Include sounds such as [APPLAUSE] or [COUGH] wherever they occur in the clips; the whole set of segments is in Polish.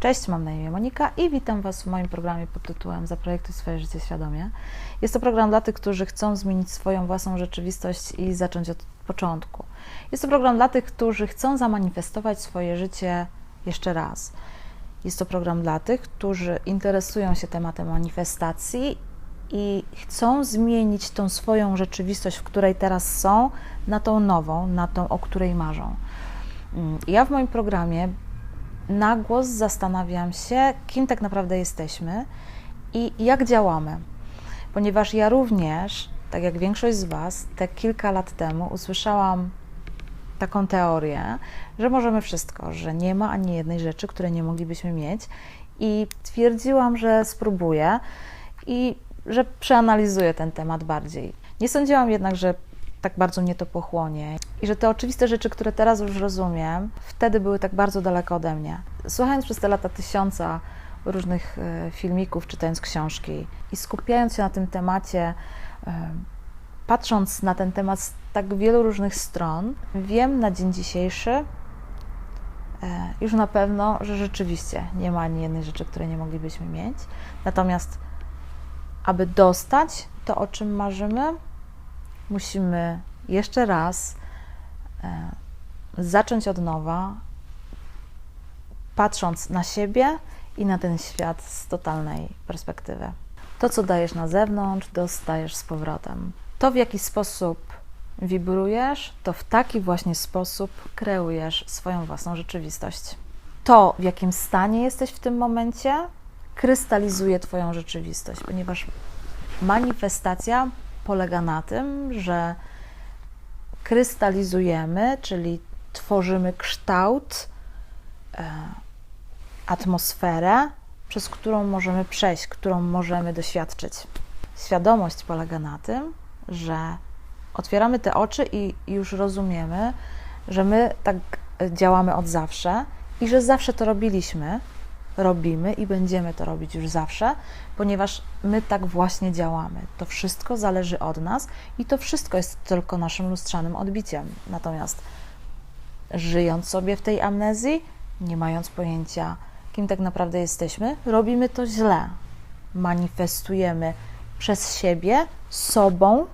Cześć, mam na imię Monika i witam Was w moim programie pod tytułem Zaprojektuj swoje życie świadomie. Jest to program dla tych, którzy chcą zmienić swoją własną rzeczywistość i zacząć od początku. Jest to program dla tych, którzy chcą zamanifestować swoje życie jeszcze raz. Jest to program dla tych, którzy interesują się tematem manifestacji i chcą zmienić tą swoją rzeczywistość, w której teraz są, na tą nową, na tą, o której marzą. Mm, Ja w moim programie na głos zastanawiam się, kim tak naprawdę jesteśmy i jak działamy. Ponieważ ja również, tak jak większość z Was, te kilka lat temu usłyszałam taką teorię, że możemy wszystko, że nie ma ani jednej rzeczy, której nie moglibyśmy mieć, i twierdziłam, że spróbuję i że przeanalizuję ten temat bardziej. Nie sądziłam jednak, że tak bardzo mnie to pochłonie i że te oczywiste rzeczy, które teraz już rozumiem, wtedy były tak bardzo daleko ode mnie. Słuchając przez te lata tysiąca różnych e, filmików, czytając książki i skupiając się na tym temacie, e, patrząc na ten temat z tak wielu różnych stron, wiem na dzień dzisiejszy e, już na pewno, że rzeczywiście nie ma ani jednej rzeczy, której nie moglibyśmy mieć. Natomiast, aby dostać to, o czym marzymy, musimy jeszcze raz e, zacząć od nowa, patrząc na siebie i na ten świat z totalnej perspektywy. To, co dajesz na zewnątrz, dostajesz z powrotem. To, w jaki sposób wibrujesz, to w taki właśnie sposób kreujesz swoją własną rzeczywistość. To, w jakim stanie jesteś w tym momencie, krystalizuje Twoją rzeczywistość, ponieważ manifestacja polega na tym, że krystalizujemy, czyli tworzymy kształt, e, atmosferę, przez którą możemy przejść, którą możemy doświadczyć. Świadomość polega na tym, że otwieramy te oczy i już rozumiemy, że my tak działamy od zawsze i że zawsze to robiliśmy, robimy i będziemy to robić już zawsze, ponieważ my tak właśnie działamy. To wszystko zależy od nas i to wszystko jest tylko naszym lustrzanym odbiciem. Natomiast żyjąc sobie w tej amnezji, nie mając pojęcia, kim tak naprawdę jesteśmy, robimy to źle. Manifestujemy przez siebie, sobą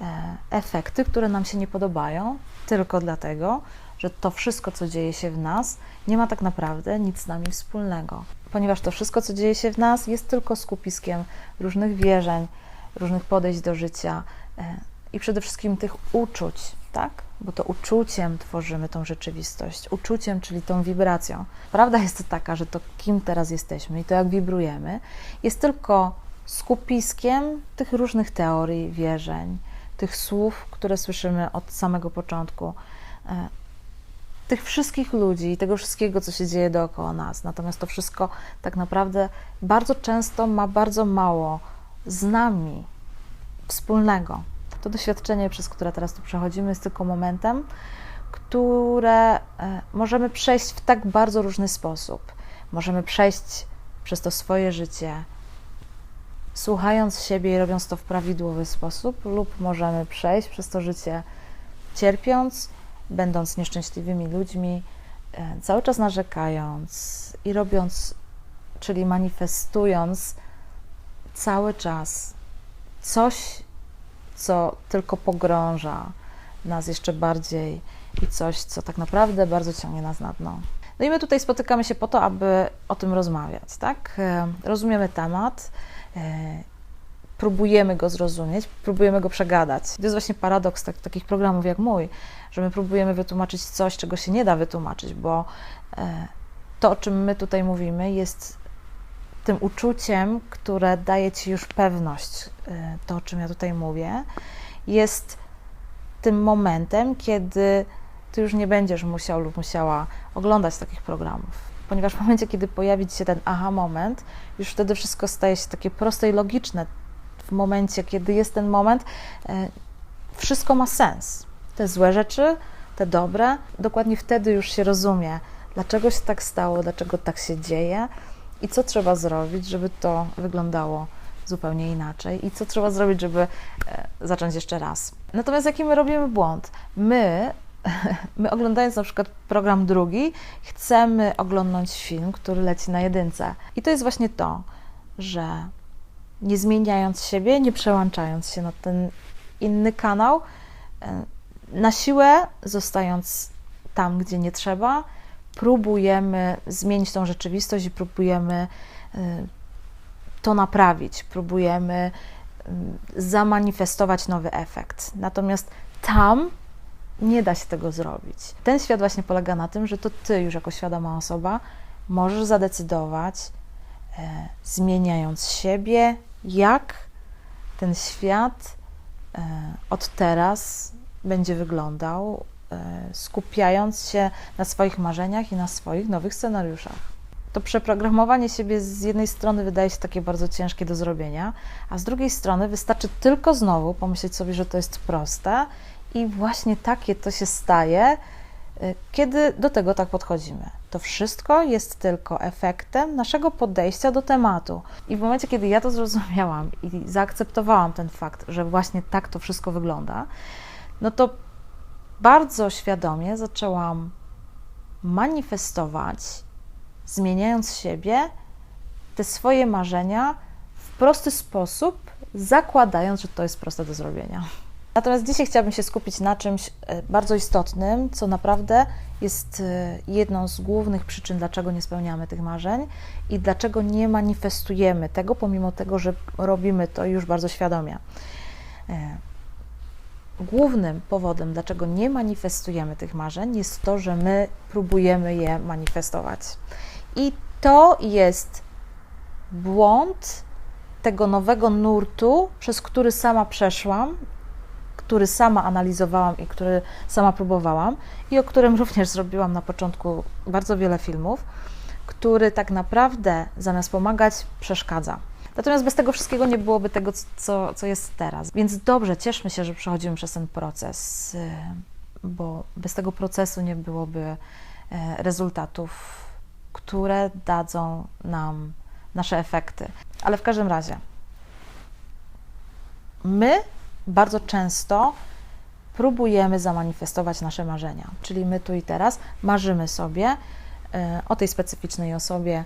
e, efekty, które nam się nie podobają, tylko dlatego, że to wszystko, co dzieje się w nas, nie ma tak naprawdę nic z nami wspólnego. Ponieważ to wszystko, co dzieje się w nas, jest tylko skupiskiem różnych wierzeń, różnych podejść do życia e, i przede wszystkim tych uczuć, tak? Bo to uczuciem tworzymy tą rzeczywistość. Uczuciem, czyli tą wibracją. Prawda jest taka, że to, kim teraz jesteśmy i to, jak wibrujemy, jest tylko skupiskiem tych różnych teorii, wierzeń, tych słów, które słyszymy od samego początku e, tych wszystkich ludzi i tego wszystkiego, co się dzieje dookoła nas. Natomiast to wszystko tak naprawdę bardzo często ma bardzo mało z nami wspólnego. To doświadczenie, przez które teraz tu przechodzimy, jest tylko momentem, które e, możemy przejść w tak bardzo różny sposób. Możemy przejść przez to swoje życie, słuchając siebie i robiąc to w prawidłowy sposób, lub możemy przejść przez to życie cierpiąc, będąc nieszczęśliwymi ludźmi, e, cały czas narzekając i robiąc, czyli manifestując cały czas coś, co tylko pogrąża nas jeszcze bardziej i coś, co tak naprawdę bardzo ciągnie nas na dno. No i my tutaj spotykamy się po to, aby o tym rozmawiać, tak? E, Rozumiemy temat, e, próbujemy go zrozumieć, próbujemy go przegadać. To jest właśnie paradoks tak, takich programów jak mój, że my próbujemy wytłumaczyć coś, czego się nie da wytłumaczyć, bo e, to, o czym my tutaj mówimy, jest tym uczuciem, które daje ci już pewność, e, to, o czym ja tutaj mówię, jest tym momentem, kiedy ty już nie będziesz musiał lub musiała oglądać takich programów. Ponieważ w momencie, kiedy pojawi się ten aha moment, już wtedy wszystko staje się takie proste i logiczne. W momencie, kiedy jest ten moment, e, wszystko ma sens. Te złe rzeczy, te dobre, dokładnie wtedy już się rozumie, dlaczego się tak stało, dlaczego tak się dzieje i co trzeba zrobić, żeby to wyglądało zupełnie inaczej i co trzeba zrobić, żeby e, zacząć jeszcze raz. Natomiast jaki my robimy błąd? My [LAUGHS] my oglądając na przykład program drugi, chcemy oglądać film, który leci na jedynce. I to jest właśnie to, że nie zmieniając siebie, nie przełączając się na ten inny kanał, e, na siłę zostając tam, gdzie nie trzeba, próbujemy zmienić tą rzeczywistość i próbujemy e, to naprawić, próbujemy zamanifestować nowy efekt. Natomiast tam nie da się tego zrobić. Ten świat właśnie polega na tym, że to ty, już jako świadoma osoba, możesz zadecydować, e, zmieniając siebie, jak ten świat e, od teraz będzie wyglądał, e, skupiając się na swoich marzeniach i na swoich nowych scenariuszach. To przeprogramowanie siebie z jednej strony wydaje się takie bardzo ciężkie do zrobienia, a z drugiej strony wystarczy tylko znowu pomyśleć sobie, że to jest proste i właśnie takie to się staje, kiedy do tego tak podchodzimy. To wszystko jest tylko efektem naszego podejścia do tematu. I w momencie, kiedy ja to zrozumiałam i zaakceptowałam ten fakt, że właśnie tak to wszystko wygląda, no to bardzo świadomie zaczęłam manifestować, zmieniając siebie, te swoje marzenia w prosty sposób, zakładając, że to jest proste do zrobienia. Natomiast dzisiaj chciałabym się skupić na czymś e, bardzo istotnym, co naprawdę jest e, jedną z głównych przyczyn, dlaczego nie spełniamy tych marzeń i dlaczego nie manifestujemy tego, pomimo tego, że robimy to już bardzo świadomie. E, głównym powodem, dlaczego nie manifestujemy tych marzeń, jest to, że my próbujemy je manifestować. I to jest błąd tego nowego nurtu, przez który sama przeszłam który sama analizowałam i który sama próbowałam i o którym również zrobiłam na początku bardzo wiele filmów, który tak naprawdę zamiast pomagać, przeszkadza. Natomiast bez tego wszystkiego nie byłoby tego, co, co jest teraz. Więc dobrze, cieszmy się, że przechodzimy przez ten proces, y, bo bez tego procesu nie byłoby e, rezultatów, które dadzą nam nasze efekty. Ale w każdym razie, my bardzo często próbujemy zamanifestować nasze marzenia. Czyli my tu i teraz marzymy sobie e, o tej specyficznej osobie,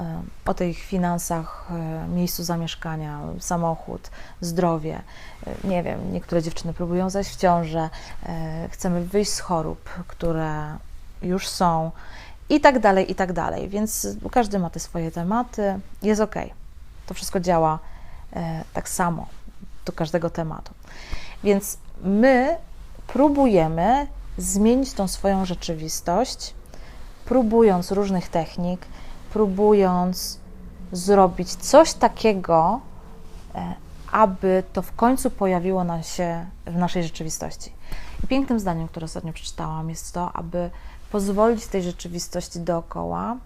e, o tych finansach, e, miejscu zamieszkania, samochód, zdrowie. Nie wiem, niektóre dziewczyny próbują zajść w ciążę, chcemy wyjść z chorób, które już są i tak dalej, i tak dalej. Więc każdy ma te swoje tematy, jest ok. To wszystko działa tak samo do każdego tematu. Więc my próbujemy zmienić tą swoją rzeczywistość, próbując różnych technik, próbując zrobić coś takiego, e, aby to w końcu pojawiło nam się w naszej rzeczywistości. I pięknym zdaniem, które ostatnio przeczytałam, jest to, aby pozwolić tej rzeczywistości dookoła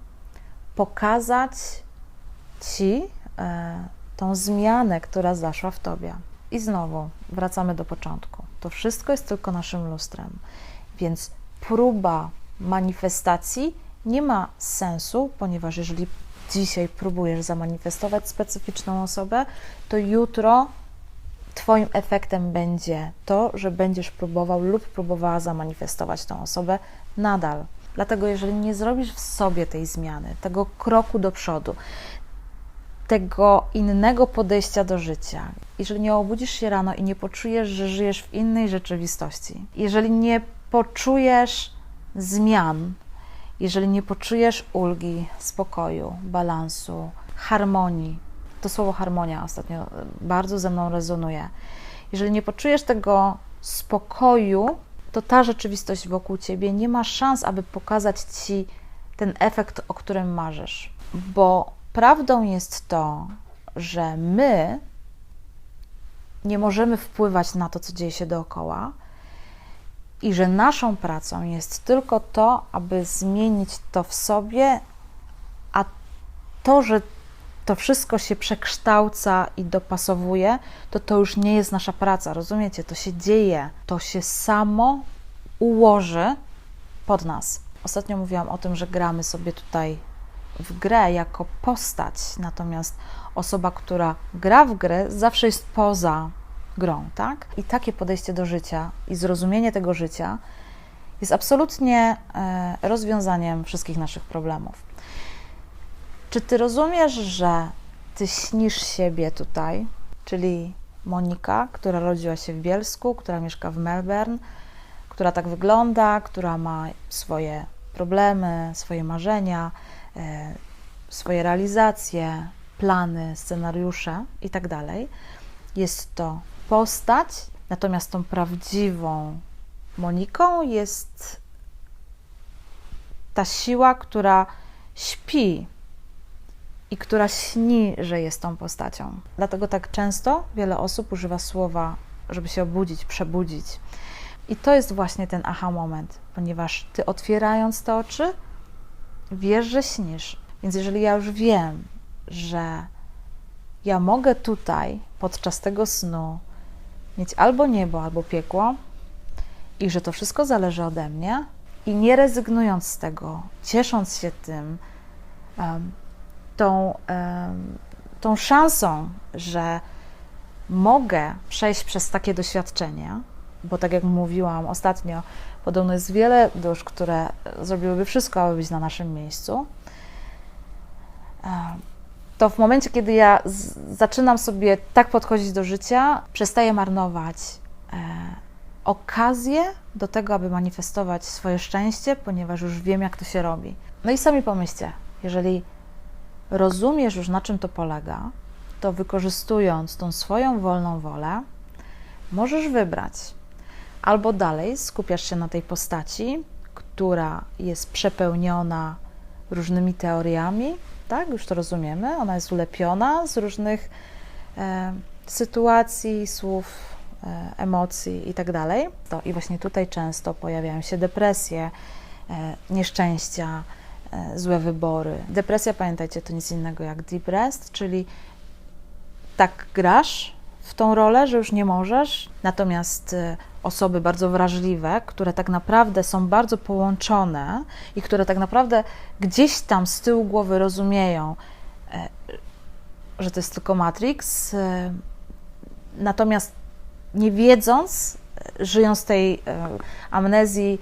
pokazać Ci e, tą zmianę, która zaszła w Tobie. I znowu wracamy do początku. To wszystko jest tylko naszym lustrem, więc próba manifestacji nie ma sensu, ponieważ jeżeli dzisiaj próbujesz zamanifestować specyficzną osobę, to jutro Twoim efektem będzie to, że będziesz próbował lub próbowała zamanifestować tą osobę nadal. Dlatego, jeżeli nie zrobisz w sobie tej zmiany, tego kroku do przodu, tego innego podejścia do życia, jeżeli nie obudzisz się rano i nie poczujesz, że żyjesz w innej rzeczywistości, jeżeli nie poczujesz zmian, jeżeli nie poczujesz ulgi, spokoju, balansu, harmonii, to słowo harmonia ostatnio bardzo ze mną rezonuje. Jeżeli nie poczujesz tego spokoju, to ta rzeczywistość wokół ciebie nie ma szans, aby pokazać ci ten efekt, o którym marzysz, bo Prawdą jest to, że my nie możemy wpływać na to, co dzieje się dookoła, i że naszą pracą jest tylko to, aby zmienić to w sobie, a to, że to wszystko się przekształca i dopasowuje, to to już nie jest nasza praca, rozumiecie? To się dzieje, to się samo ułoży pod nas. Ostatnio mówiłam o tym, że gramy sobie tutaj w grę jako postać, natomiast osoba, która gra w grę, zawsze jest poza grą, tak? I takie podejście do życia i zrozumienie tego życia jest absolutnie e, rozwiązaniem wszystkich naszych problemów. Czy ty rozumiesz, że ty śnisz siebie tutaj, czyli Monika, która rodziła się w Bielsku, która mieszka w Melbourne, która tak wygląda, która ma swoje problemy, swoje marzenia, swoje realizacje, plany, scenariusze itd. Tak jest to postać, natomiast tą prawdziwą Moniką jest ta siła, która śpi i która śni, że jest tą postacią. Dlatego tak często wiele osób używa słowa, żeby się obudzić, przebudzić. I to jest właśnie ten aha moment, ponieważ ty otwierając te oczy, wiesz, że śnisz. Więc jeżeli ja już wiem, że ja mogę tutaj podczas tego snu mieć albo niebo, albo piekło, i że to wszystko zależy ode mnie, i nie rezygnując z tego, ciesząc się tym, tą, tą szansą, że mogę przejść przez takie doświadczenie, bo tak jak mówiłam ostatnio, podobno jest wiele dusz, które zrobiłyby wszystko, aby być na naszym miejscu. To w momencie, kiedy ja zaczynam sobie tak podchodzić do życia, przestaję marnować e, okazję do tego, aby manifestować swoje szczęście, ponieważ już wiem, jak to się robi. No i sami pomyślcie, jeżeli rozumiesz już, na czym to polega, to wykorzystując tą swoją wolną wolę, możesz wybrać albo dalej skupiasz się na tej postaci, która jest przepełniona różnymi teoriami, tak? Już to rozumiemy. Ona jest ulepiona z różnych e, sytuacji, słów, e, emocji i tak. To i właśnie tutaj często pojawiają się depresje, e, nieszczęścia, e, złe wybory. Depresja, pamiętajcie, to nic innego jak depressed, czyli tak grasz w tą rolę, że już nie możesz, natomiast e, osoby bardzo wrażliwe, które tak naprawdę są bardzo połączone i które tak naprawdę gdzieś tam z tyłu głowy rozumieją, e, że to jest tylko Matrix, e, natomiast nie wiedząc, e, żyjąc tej amnezji,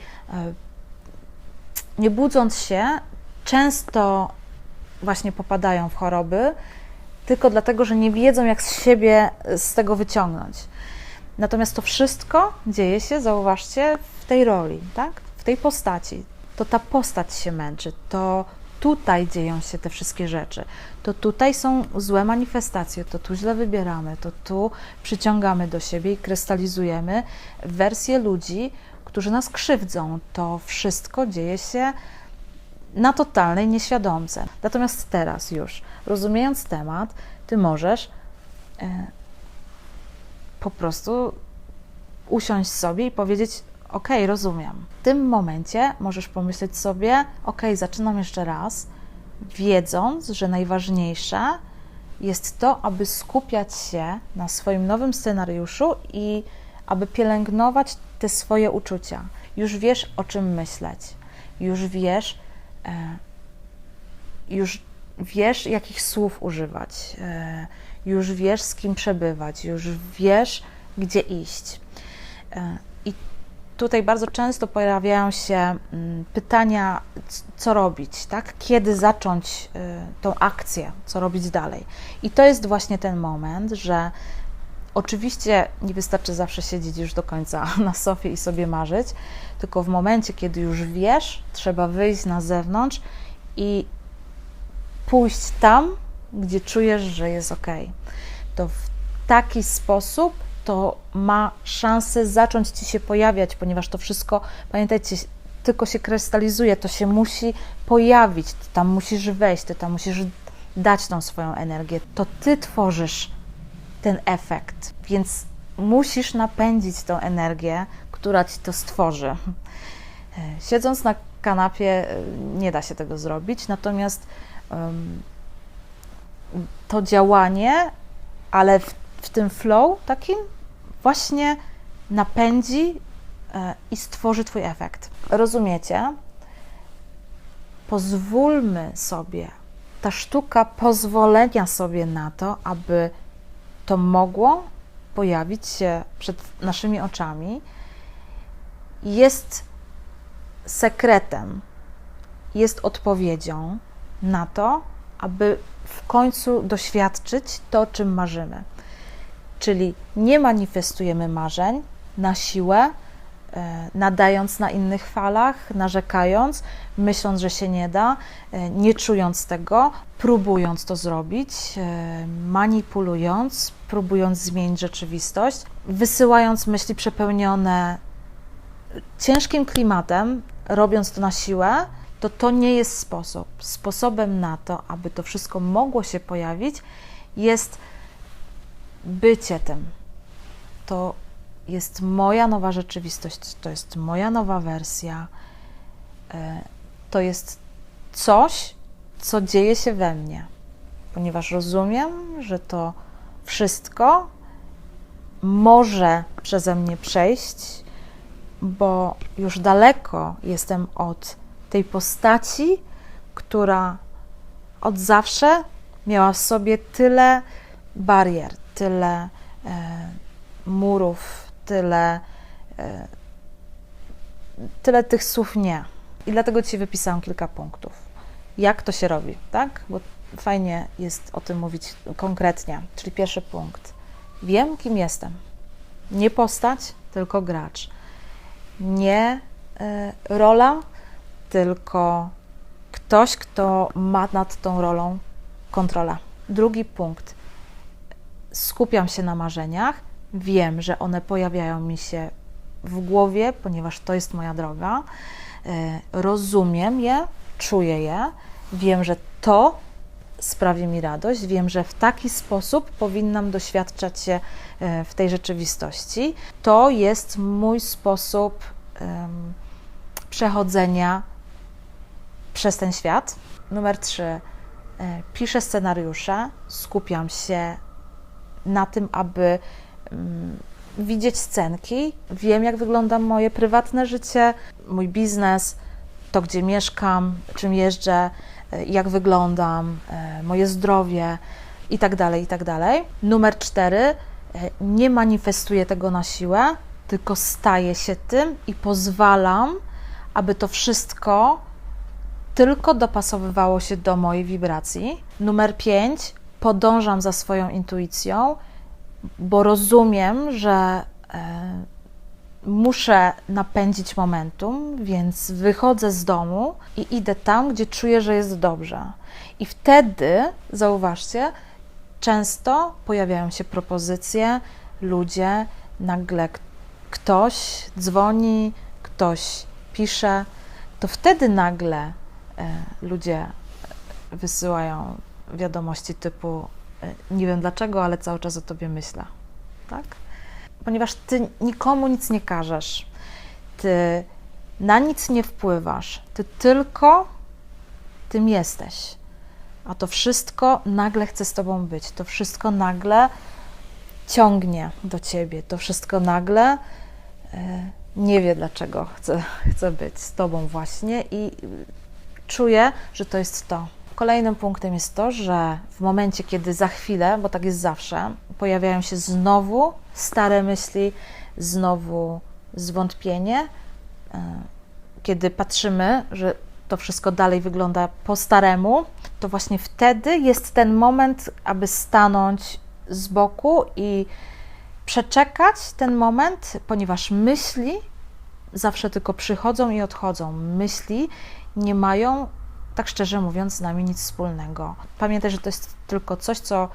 nie budząc się, często właśnie popadają w choroby, tylko dlatego, że nie wiedzą, jak z siebie z tego wyciągnąć. Natomiast to wszystko dzieje się, zauważcie, w tej roli, tak? w tej postaci. To ta postać się męczy, to tutaj dzieją się te wszystkie rzeczy. To tutaj są złe manifestacje, to tu źle wybieramy, to tu przyciągamy do siebie i krystalizujemy wersje ludzi, którzy nas krzywdzą. To wszystko dzieje się na totalnej nieświadomce. Natomiast teraz już, rozumiejąc temat, ty możesz e, po prostu usiąść sobie i powiedzieć: OK, rozumiem. W tym momencie możesz pomyśleć sobie: OK, zaczynam jeszcze raz, wiedząc, że najważniejsze jest to, aby skupiać się na swoim nowym scenariuszu i aby pielęgnować te swoje uczucia. Już wiesz, o czym myśleć, już wiesz, już wiesz, jakich słów używać. E, już wiesz, z kim przebywać, już wiesz, gdzie iść. E, I tutaj bardzo często pojawiają się mm, pytania, co robić, tak? Kiedy zacząć e, tą akcję, co robić dalej. I to jest właśnie ten moment, że oczywiście nie wystarczy zawsze siedzieć już do końca [LAUGHS] na sofie i sobie marzyć, tylko w momencie, kiedy już wiesz, trzeba wyjść na zewnątrz i pójść tam, gdzie czujesz, że jest ok. To w taki sposób to ma szansę zacząć ci się pojawiać, ponieważ to wszystko, pamiętajcie, tylko się krystalizuje, to się musi pojawić, ty tam musisz wejść, ty tam musisz dać tą swoją energię. To ty tworzysz ten efekt, więc musisz napędzić tą energię, która ci to stworzy. Siedząc na kanapie nie da się tego zrobić, natomiast um, to działanie, ale w, w tym flow takim właśnie napędzi e, i stworzy Twój efekt. Rozumiecie? Pozwólmy sobie, ta sztuka pozwolenia sobie na to, aby to mogło pojawić się przed naszymi oczami, jest sekretem, jest odpowiedzią na to, aby w końcu doświadczyć to, czym marzymy. Czyli nie manifestujemy marzeń na siłę, e, nadając na innych falach, narzekając, myśląc, że się nie da, e, nie czując tego, próbując to zrobić, e, manipulując, próbując zmienić rzeczywistość, wysyłając myśli przepełnione ciężkim klimatem, robiąc to na siłę, to to nie jest sposób. Sposobem na to, aby to wszystko mogło się pojawić, jest bycie tym. To jest moja nowa rzeczywistość, to jest moja nowa wersja, e, to jest coś, co dzieje się we mnie, ponieważ rozumiem, że to wszystko może przeze mnie przejść, bo już daleko jestem od tej postaci, która od zawsze miała w sobie tyle barier, tyle e, murów, tyle, e, tyle tych słów nie. I dlatego Ci wypisałam kilka punktów. Jak to się robi, tak? Bo fajnie jest o tym mówić konkretnie. Czyli pierwszy punkt. Wiem, kim jestem. Nie postać, tylko gracz. Nie y, rola, tylko ktoś, kto ma nad tą rolą kontrolę. Drugi punkt. Skupiam się na marzeniach. Wiem, że one pojawiają mi się w głowie, ponieważ to jest moja droga. E, rozumiem je, czuję je. Wiem, że to sprawi mi radość. Wiem, że w taki sposób powinnam doświadczać się e, w tej rzeczywistości. To jest mój sposób um, przechodzenia przez ten świat. Numer trzy. E, piszę scenariusze, skupiam się na tym, aby um, widzieć scenki. Wiem, jak wygląda moje prywatne życie, mój biznes, to, gdzie mieszkam, czym jeżdżę, jak wyglądam, e, moje zdrowie i tak dalej, i tak. Numer cztery. Nie manifestuję tego na siłę, tylko staję się tym i pozwalam, aby to wszystko tylko dopasowywało się do mojej wibracji. Numer 5. Podążam za swoją intuicją, bo rozumiem, że e, muszę napędzić momentum, więc wychodzę z domu i idę tam, gdzie czuję, że jest dobrze. I wtedy, zauważcie, często pojawiają się propozycje, ludzie, nagle ktoś dzwoni, ktoś pisze, to wtedy nagle E, ludzie wysyłają wiadomości typu e, nie wiem dlaczego, ale cały czas o tobie myślę. Tak? Ponieważ ty nikomu nic nie każesz, ty na nic nie wpływasz, ty tylko tym jesteś. A to wszystko nagle chce z tobą być, to wszystko nagle ciągnie do ciebie, to wszystko nagle e, nie wie dlaczego chce, chce być z tobą właśnie i czuję, że to jest to. Kolejnym punktem jest to, że w momencie, kiedy za chwilę, bo tak jest zawsze, pojawiają się znowu stare myśli, znowu zwątpienie, e, kiedy patrzymy, że to wszystko dalej wygląda po staremu, to właśnie wtedy jest ten moment, aby stanąć z boku i przeczekać ten moment, ponieważ myśli zawsze tylko przychodzą i odchodzą. Myśli nie mają, tak szczerze mówiąc, z nami nic wspólnego. Pamiętaj, że to jest tylko coś, co,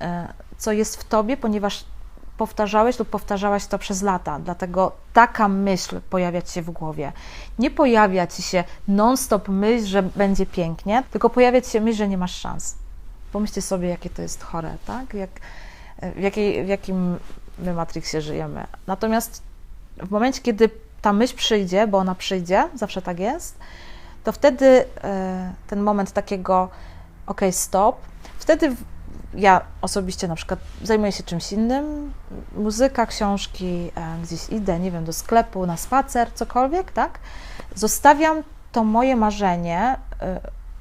e, co jest w tobie, ponieważ powtarzałeś lub powtarzałaś to przez lata, dlatego taka myśl pojawia ci się w głowie. Nie pojawia ci się non-stop myśl, że będzie pięknie, tylko pojawia ci się myśl, że nie masz szans. Pomyślcie sobie, jakie to jest chore, tak? Jak, w, jakiej, w jakim my Matrixie żyjemy. Natomiast w momencie, kiedy ta myśl przyjdzie, bo ona przyjdzie, zawsze tak jest, to wtedy e, ten moment takiego ok, stop, wtedy ja osobiście na przykład zajmuję się czymś innym, muzyka, książki, e, gdzieś idę, nie wiem, do sklepu, na spacer, cokolwiek, tak? Zostawiam to moje marzenie, e,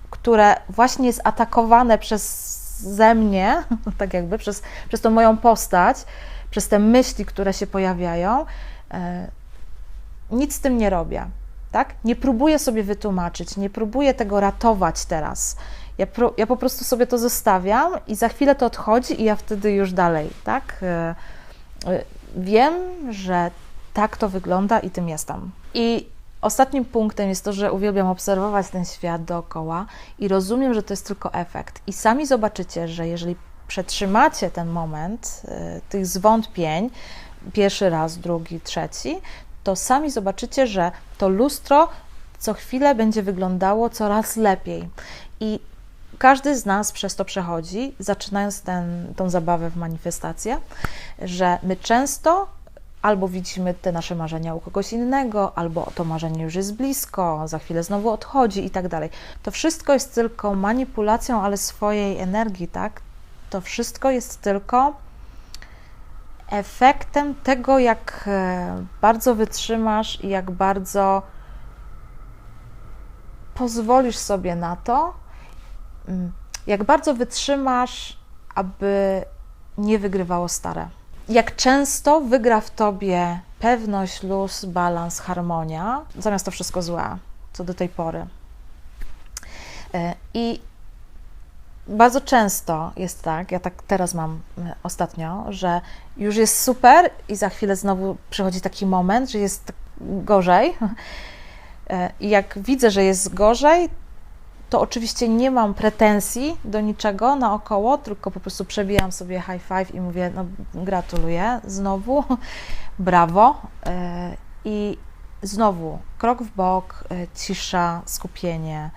które właśnie jest atakowane przez ze mnie, [LAUGHS] tak jakby, przez, przez tą moją postać, przez te myśli, które się pojawiają, nic z tym nie robię. Tak? Nie próbuję sobie wytłumaczyć, nie próbuję tego ratować teraz. Ja, pro, ja po prostu sobie to zostawiam i za chwilę to odchodzi i ja wtedy już dalej, tak? E, e, Wiem, że tak to wygląda i tym jestem. I ostatnim punktem jest to, że uwielbiam obserwować ten świat dookoła i rozumiem, że to jest tylko efekt. I sami zobaczycie, że jeżeli przetrzymacie ten moment y, tych zwątpień, pierwszy raz, drugi, trzeci, to sami zobaczycie, że to lustro co chwilę będzie wyglądało coraz lepiej. I każdy z nas przez to przechodzi, zaczynając ten, tą zabawę w manifestację, że my często albo widzimy te nasze marzenia u kogoś innego, albo to marzenie już jest blisko, za chwilę znowu odchodzi i tak dalej. To wszystko jest tylko manipulacją, ale swojej energii, tak? To wszystko jest tylko efektem tego, jak e, bardzo wytrzymasz i jak bardzo pozwolisz sobie na to, mm, jak bardzo wytrzymasz, aby nie wygrywało stare. Jak często wygra w tobie pewność, luz, balans, harmonia, zamiast to wszystko złe, co do tej pory. E, I bardzo często jest tak, ja tak teraz mam e, ostatnio, że już jest super i za chwilę znowu przychodzi taki moment, że jest gorzej. E, I jak widzę, że jest gorzej, to oczywiście nie mam pretensji do niczego naokoło, tylko po prostu przebijam sobie high five i mówię, no gratuluję, znowu, [LAUGHS] brawo. E, I znowu krok w bok, cisza, skupienie.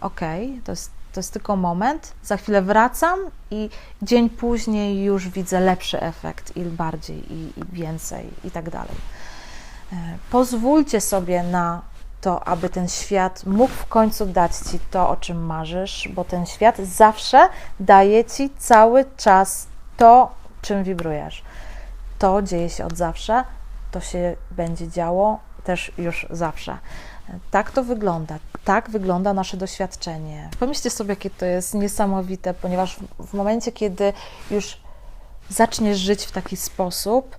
Ok, to jest to jest tylko moment, za chwilę wracam i dzień później już widzę lepszy efekt i bardziej i, i więcej i tak dalej. E, pozwólcie sobie na to, aby ten świat mógł w końcu dać Ci to, o czym marzysz, bo ten świat zawsze daje Ci cały czas to, czym wibrujesz. To dzieje się od zawsze, to się będzie działo też już zawsze. Tak to wygląda. Tak wygląda nasze doświadczenie. Pomyślcie sobie, jakie to jest niesamowite, ponieważ w momencie, kiedy już zaczniesz żyć w taki sposób,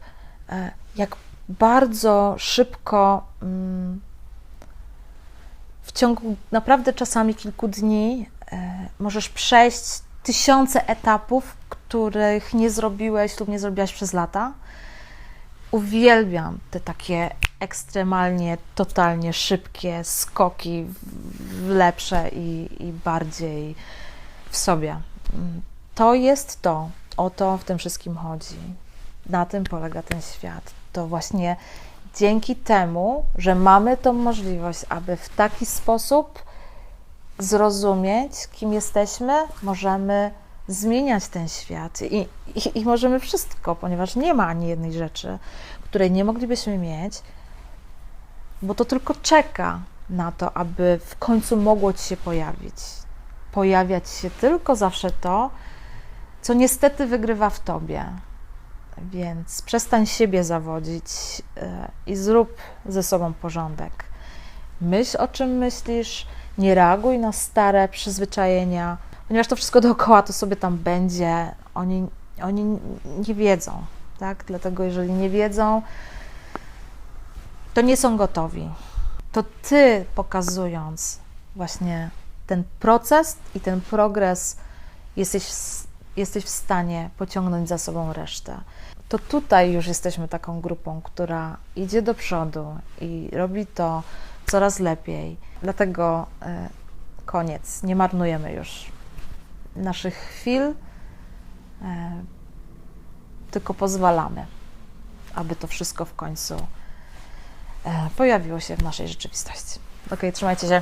e, jak bardzo szybko mm, w ciągu naprawdę czasami kilku dni e, możesz przejść tysiące etapów, których nie zrobiłeś lub nie zrobiłaś przez lata. Uwielbiam te takie ekstremalnie, totalnie szybkie skoki w lepsze i, i bardziej w sobie. To jest to, o to w tym wszystkim chodzi. Na tym polega ten świat. To właśnie dzięki temu, że mamy tą możliwość, aby w taki sposób zrozumieć, kim jesteśmy, możemy zmieniać ten świat i, i, i możemy wszystko, ponieważ nie ma ani jednej rzeczy, której nie moglibyśmy mieć, bo to tylko czeka na to, aby w końcu mogło ci się pojawić. Pojawiać się tylko zawsze to, co niestety wygrywa w tobie. Więc przestań siebie zawodzić e, i zrób ze sobą porządek. Myśl o czym myślisz, nie reaguj na stare przyzwyczajenia, ponieważ to wszystko dookoła to sobie tam będzie. Oni, oni nie wiedzą, tak? Dlatego, jeżeli nie wiedzą, to nie są gotowi. To ty pokazując właśnie ten proces i ten progres, jesteś, jesteś w stanie pociągnąć za sobą resztę. To tutaj już jesteśmy taką grupą, która idzie do przodu i robi to coraz lepiej. Dlatego y, koniec, nie marnujemy już naszych chwil, y, tylko pozwalamy, aby to wszystko w końcu E, pojawiło się w naszej rzeczywistości. Ok, trzymajcie się.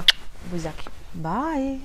Buziaki. Bye.